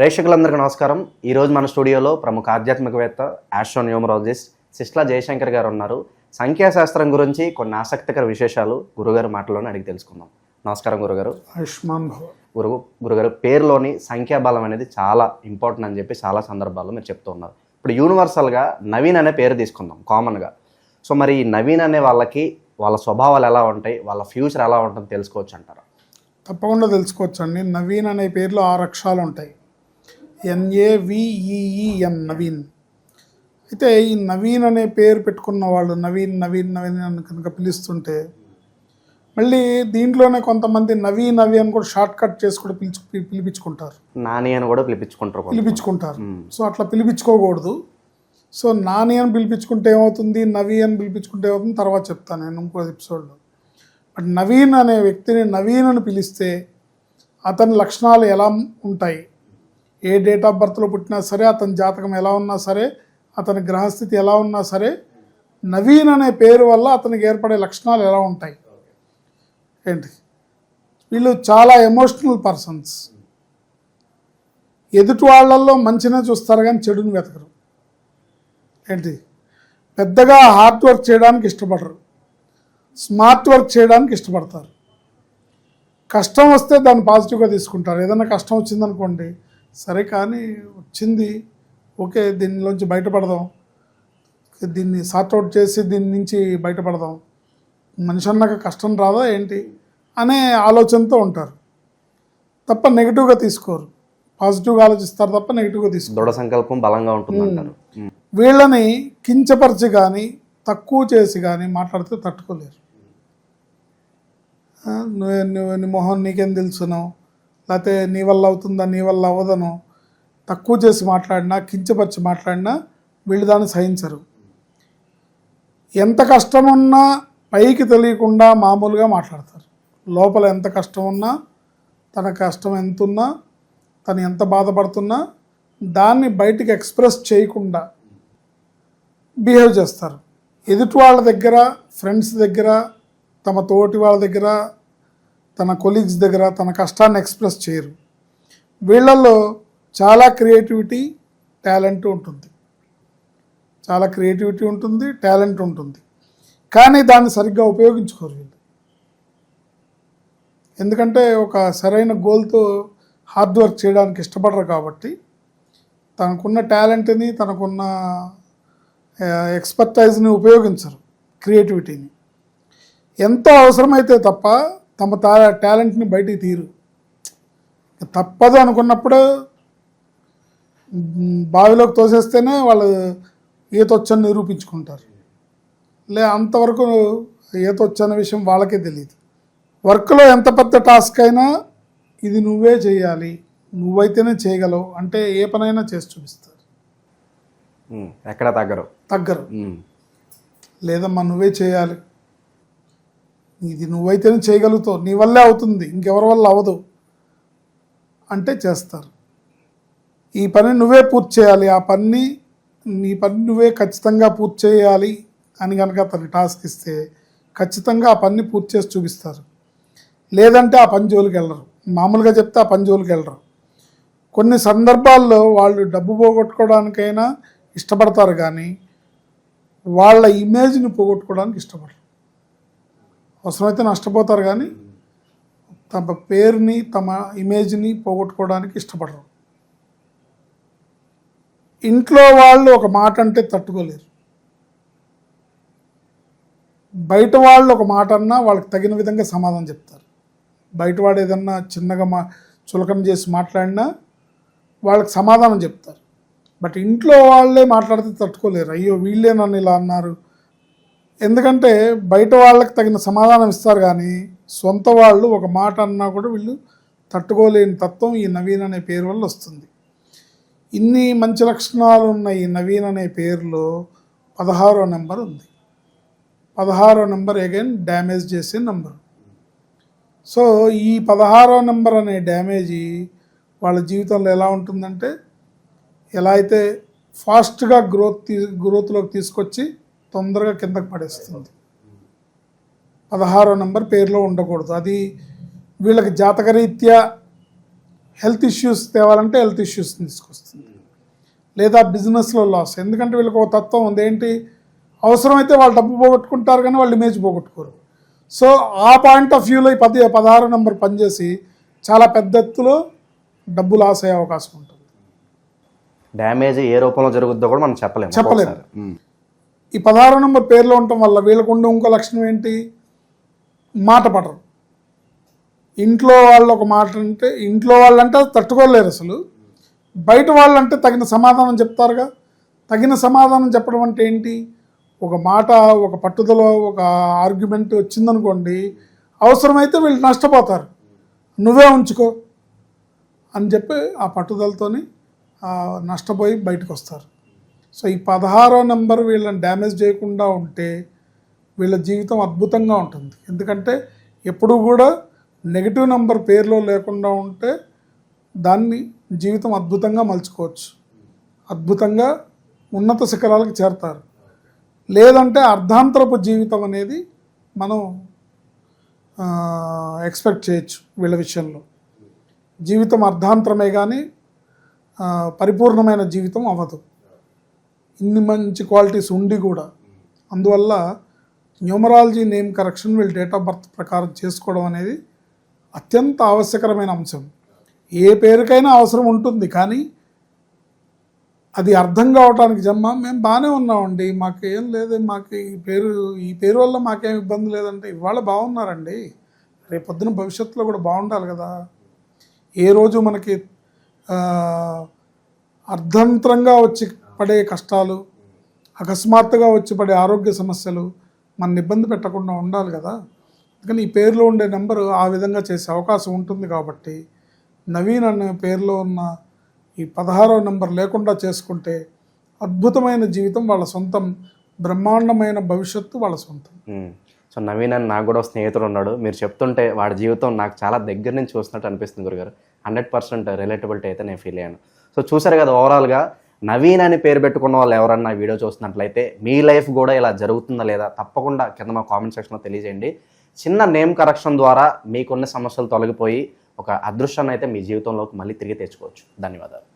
ప్రేక్షకులందరికీ నమస్కారం. ఈరోజు మన స్టూడియోలో ప్రముఖ ఆధ్యాత్మికవేత్త ఆస్ట్రోన్యూమరాలజిస్ట్ సిస్లా జయశంకర్ గారు ఉన్నారు. సంఖ్యాశాస్త్రం గురించి కొన్ని ఆసక్తికర విశేషాలు గురుగారు మాటలోనే అడిగి తెలుసుకుందాం. నమస్కారం గురుగారు. ఆయుష్మాన్ భవ గురు గురుగారు పేరులోని సంఖ్యాబలం అనేది చాలా ఇంపార్టెంట్ అని చెప్పి చాలా సందర్భాల్లో మీరు చెప్తూ ఉన్నారు. ఇప్పుడు యూనివర్సల్గా నవీన్ అనే పేరు తీసుకుందాం కామన్గా. సో మరి ఈ నవీన్ అనే వాళ్ళకి వాళ్ళ స్వభావాలు ఎలా ఉంటాయి? వాళ్ళ ఫ్యూచర్ ఎలా ఉంటుందో తెలుసుకోవచ్చు అంటారు తప్పకుండా తెలుసుకోవచ్చండి. నవీన్ అనే పేర్లో ఆరు అక్షరాలు ఉంటాయి. ఎన్ఏవిఈఈఎన్ నవీన్ అయితే ఈ నవీన్ అనే పేరు పెట్టుకున్న వాళ్ళు నవీన్ నవీన్ నవీన్ అని కనుక పిలుస్తుంటే మళ్ళీ దీంట్లోనే కొంతమంది నవీ నవీ అని కూడా షార్ట్ కట్ చేసి కూడా పిలుచు పిలిపించుకుంటారు. నాని అని కూడా పిలిపించుకుంటారు. పిలిపించుకుంటారు. సో అట్లా పిలిపించుకోకూడదు. సో నాని అని పిలిపించుకుంటే ఏమవుతుంది నవీ అని పిలిపించుకుంటే ఏమవుతుంది తర్వాత చెప్తాను నేను ఇంకో ఎపిసోడ్లో. బట్ నవీన్ అనే వ్యక్తిని నవీన్ అని పిలిస్తే అతని లక్షణాలు ఎలా ఉంటాయి? ఏ డేట్ ఆఫ్ బర్త్లో పుట్టినా సరే అతని జాతకం ఎలా ఉన్నా సరే అతని గ్రహస్థితి ఎలా ఉన్నా సరే నవీన్ అనే పేరు వల్ల అతనికి ఏర్పడే లక్షణాలు ఎలా ఉంటాయి? ఏంటి? వీళ్ళు చాలా ఎమోషనల్ పర్సన్స్. ఎదుటి వాళ్ళల్లో మంచినే చూస్తారు కానీ చెడుని వెతకరు. ఏంటి? పెద్దగా హార్డ్ వర్క్ చేయడానికి ఇష్టపడరు. స్మార్ట్ వర్క్ చేయడానికి ఇష్టపడతారు. కష్టం వస్తే దాన్ని పాజిటివ్గా తీసుకుంటారు. ఏదైనా కష్టం వచ్చిందనుకోండి సరే కానీ వచ్చింది. ఓకే దీనిలోంచి బయటపడదాం. దీన్ని సార్ట్అవుట్ చేసి దీని నుంచి బయటపడదాం. మనిషి అన్నాక కష్టం రాదా ఏంటి అనే ఆలోచనతో ఉంటారు. తప్ప నెగిటివ్గా తీసుకోరు. పాజిటివ్గా ఆలోచిస్తారు తప్ప నెగిటివ్గా తీసుకోరు. దృఢ సంకల్పం బలంగా ఉంటుంది అంటారు. వీళ్ళని కించపరిచి కానీ తక్కువ చేసి కానీ మాట్లాడితే తట్టుకోలేరు. నువ్వు నువ్వు నీ మొహం నీకేం తెలుసును? లేకపోతే నీ వల్ల అవుతుందా నీ వల్ల అవ్వదను తక్కువ చేసి మాట్లాడినా కించపరిచి మాట్లాడినా వీళ్ళు దాన్ని సహించరు. ఎంత కష్టమున్నా పైకి తెలియకుండా మామూలుగా మాట్లాడతారు. లోపల ఎంత కష్టం ఉన్నా తన కష్టం ఎంత ఉన్నా తను ఎంత బాధపడుతున్నా దాన్ని బయటికి ఎక్స్ప్రెస్ చేయకుండా బిహేవ్ చేస్తారు. ఎదుటి వాళ్ళ దగ్గర ఫ్రెండ్స్ దగ్గర తమ తోటి వాళ్ళ దగ్గర తన కొలీగ్స్ దగ్గర తన కష్టాన్ని ఎక్స్ప్రెస్ చేయరు. వీళ్ళల్లో చాలా క్రియేటివిటీ టాలెంట్ ఉంటుంది. చాలా క్రియేటివిటీ ఉంటుంది టాలెంట్ ఉంటుంది. కానీ దాన్ని సరిగ్గా ఉపయోగించుకోరు వీళ్ళు. ఎందుకంటే ఒక సరైన గోల్తో హార్డ్ వర్క్ చేయడానికి ఇష్టపడరు కాబట్టి తనకున్న టాలెంట్ని తనకున్న ఎక్స్పర్టైజ్ని ఉపయోగించరు క్రియేటివిటీని ఎంతో అవసరమైతే తప్ప తమ తా టాలెంట్ని బయటికి తీరు. తప్పదు అనుకున్నప్పుడు బావిలోకి తోసేస్తేనే వాళ్ళు ఈతొచ్చని నిరూపించుకుంటారు. లే అంతవరకు ఈతొచ్చన్న విషయం వాళ్ళకే తెలియదు వర్క్లో ఎంత పెద్ద టాస్క్ అయినా ఇది నువ్వే చేయాలి. నువ్వైతేనే చేయగలవు. అంటే ఏ పనైనా చేసి చూపిస్తారు. ఎక్కడ తగ్గరు. తగ్గరు. లేదమ్మా నువ్వే చేయాలి. ఇది నువ్వైతేనే చేయగలుగుతావు నీ వల్లే అవుతుంది ఇంకెవరి వల్ల అవ్వదు అంటే చేస్తారు. ఈ పని నువ్వే పూర్తి చేయాలి ఆ పని నీ పని నువ్వే ఖచ్చితంగా పూర్తి చేయాలి అని కనుక అతను టాస్క్ ఇస్తే ఖచ్చితంగా ఆ పని పూర్తి చేసి చూపిస్తారు. లేదంటే ఆ పని జోలికి వెళ్ళరు. మామూలుగా చెప్తే ఆ పని జోలికి వెళ్ళరు. కొన్ని సందర్భాల్లో వాళ్ళు డబ్బు పోగొట్టుకోవడానికైనా ఇష్టపడతారు కానీ వాళ్ళ ఇమేజ్ని పోగొట్టుకోవడానికి ఇష్టపడరు. అవసరమైతే నష్టపోతారు కానీ తమ పేరుని తమ ఇమేజ్ని పోగొట్టుకోవడానికి ఇష్టపడరు. ఇంట్లో వాళ్ళు ఒక మాట అంటే తట్టుకోలేరు. బయట వాళ్ళు ఒక మాట అన్నా వాళ్ళకి తగిన విధంగా సమాధానం చెప్తారు. బయటవాడు ఏదన్నా చిన్నగా మా చులకన చేసి మాట్లాడినా వాళ్ళకి సమాధానం చెప్తారు. బట్ ఇంట్లో వాళ్ళే మాట్లాడితే తట్టుకోలేరు. అయ్యో వీళ్ళే నన్ను ఇలా అన్నారు. ఎందుకంటే బయట వాళ్ళకి తగిన సమాధానం ఇస్తారు కానీ సొంత వాళ్ళు ఒక మాట అన్నా కూడా వీళ్ళు తట్టుకోలేని తత్వం ఈ నవీన్ అనే పేరు వల్ల వస్తుంది. ఇన్ని మంచి లక్షణాలు ఉన్న ఈ నవీన్ అనే పేరులో పదహారో నెంబర్ ఉంది. పదహారో నెంబర్ అగైన్ డ్యామేజ్ చేసే నెంబర్ సో ఈ పదహారో నెంబర్ అనే డ్యామేజీ వాళ్ళ జీవితంలో ఎలా ఉంటుందంటే ఎలా అయితే ఫాస్ట్గా గ్రోత్ తీ గ్రోత్లోకి తీసుకొచ్చి తొందరగా కిందకి పడేస్తుంది. పదహారో నెంబర్ పేరులో ఉండకూడదు. అది వీళ్ళకి జాతకరీత్యా హెల్త్ ఇష్యూస్ తేవాలంటే హెల్త్ ఇష్యూస్ తీసుకొస్తుంది. లేదా బిజినెస్లో లాస్. ఎందుకంటే వీళ్ళకి ఒక తత్వం ఉంది. ఏంటి? అవసరమైతే వాళ్ళు డబ్బు పోగొట్టుకుంటారు కానీ వాళ్ళు ఇమేజ్ పోగొట్టుకోరు. సో ఆ పాయింట్ ఆఫ్ వ్యూలో ఈ పది పదహారు నెంబర్ పనిచేసి చాలా పెద్ద ఎత్తులో డబ్బు లాస్ అయ్యే అవకాశం ఉంటుంది. డ్యామేజ్ ఏ రూపంలో జరుగుద్దో కూడా మనం చెప్పలేము. చెప్పలేము. ఈ పదహారు నెంబర్ పేర్లో ఉండటం వల్ల వీళ్ళకు ఉండే ఇంకో లక్షణం ఏంటి? మాట పడరు. ఇంట్లో వాళ్ళు ఒక మాట అంటే ఇంట్లో వాళ్ళంటే తట్టుకోలేరు అసలు. బయట వాళ్ళంటే తగిన సమాధానం చెప్తారుగా. తగిన సమాధానం చెప్పడం అంటే ఏంటి? ఒక మాట ఒక పట్టుదల ఒక ఆర్గ్యుమెంట్ వచ్చిందనుకోండి అవసరమైతే వీళ్ళు నష్టపోతారు. నువ్వే ఉంచుకో అని చెప్పి ఆ పట్టుదలతోని నష్టపోయి బయటకు వస్తారు సో ఈ పదహారో నెంబర్ వీళ్ళని డ్యామేజ్ చేయకుండా ఉంటే వీళ్ళ జీవితం అద్భుతంగా ఉంటుంది. ఎందుకంటే ఎప్పుడు కూడా నెగిటివ్ నెంబర్ పేరులో లేకుండా ఉంటే దాన్ని జీవితం అద్భుతంగా మలుచుకోవచ్చు. అద్భుతంగా ఉన్నత శిఖరాలకు చేరతారు. లేదంటే అర్ధాంతరపు జీవితం అనేది మనం ఎక్స్పెక్ట్ చేయొచ్చు వీళ్ళ విషయంలో. జీవితం అర్ధాంతరమే కానీ పరిపూర్ణమైన జీవితం అవ్వదు. ఇన్ని మంచి క్వాలిటీస్ ఉండి కూడా. అందువల్ల న్యూమరాలజీ నేమ్ కరెక్షన్ వీళ్ళు డేట్ ఆఫ్ బర్త్ ప్రకారం చేసుకోవడం అనేది అత్యంత ఆవశ్యకరమైన అంశం. ఏ పేరుకైనా అవసరం ఉంటుంది కానీ అది అర్థం కావటానికి జమ్మ మేము బాగానే ఉన్నామండి. మాకు ఏం లేదు. మాకు ఈ పేరు ఈ పేరు వల్ల మాకేం ఇబ్బంది లేదంటే ఇవాళ బాగున్నారండి. రేపొద్దున భవిష్యత్తులో కూడా బాగుండాలి కదా. ఏ రోజు మనకి అర్ధంతరంగా వచ్చి పడే కష్టాలు అకస్మాత్తుగా వచ్చి పడే ఆరోగ్య సమస్యలు మన ఇబ్బంది పెట్టకుండా ఉండాలి కదా. అందుకని ఈ పేరులో ఉండే నెంబరు ఆ విధంగా చేసే అవకాశం ఉంటుంది కాబట్టి నవీన్ అనే పేరులో ఉన్న ఈ పదహారో నెంబర్ లేకుండా చేసుకుంటే అద్భుతమైన జీవితం వాళ్ళ సొంతం బ్రహ్మాండమైన భవిష్యత్తు వాళ్ళ సొంతం. సో నవీన్ అని నాకు కూడా స్నేహితుడు ఉన్నాడు. మీరు చెప్తుంటే వాడి జీవితం నాకు చాలా దగ్గర నుంచి చూసినట్టు అనిపిస్తుంది గురుగారు. హండ్రెడ్ పర్సెంట్ రిలేటబిలిటీ అయితే నేను ఫీల్ అయ్యాను. సో చూసారు కదా ఓవరాల్గా నవీన్ అని పేరు పెట్టుకున్న వాళ్ళు ఎవరన్నా వీడియో చూస్తున్నట్లయితే మీ లైఫ్ కూడా ఇలా జరుగుతుందా లేదా తప్పకుండా కింద మా కామెంట్ సెక్షన్లో తెలియజేయండి. చిన్న నేమ్ కరెక్షన్ ద్వారా మీకున్న సమస్యలు తొలగిపోయి ఒక అదృష్టాన్ని అయితే మీ జీవితంలోకి మళ్ళీ తిరిగి తెచ్చుకోవచ్చు. ధన్యవాదాలు.